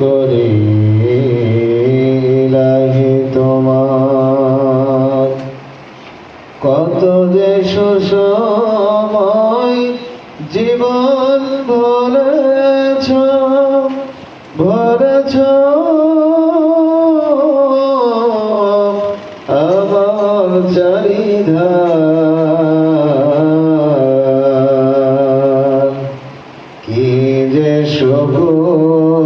করি ইলাহি তোমার। কত যে সুসময় জীবন ভরেছ ভরেছ আমার চারিধা কি যে সকল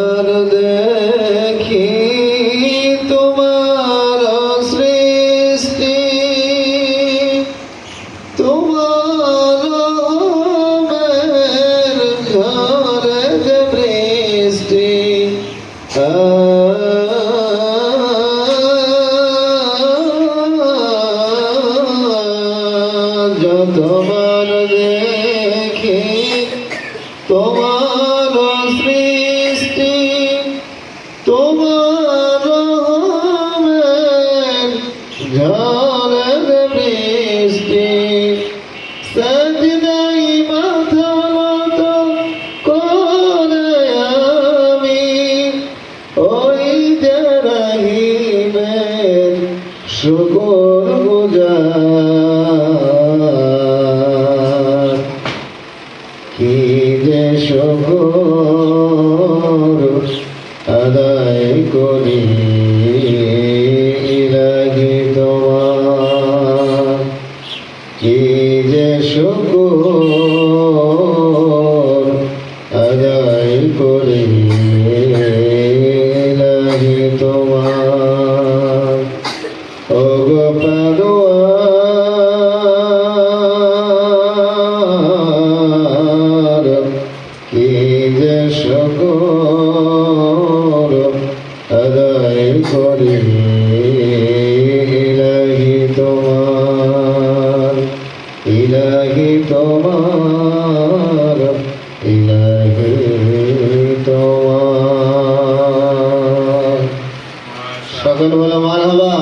যতবার দেখি তোমার সৃষ্টি, তোমার ঝড়ের বৃষ্টি। সজদাই মাথা নত করে আমি ওই যে গুজার আদায় করি। কি যে সকল আদায় করি ইলাহি তোমার ইলাহি তোমার ইলাহি সকল বলো মার হবা।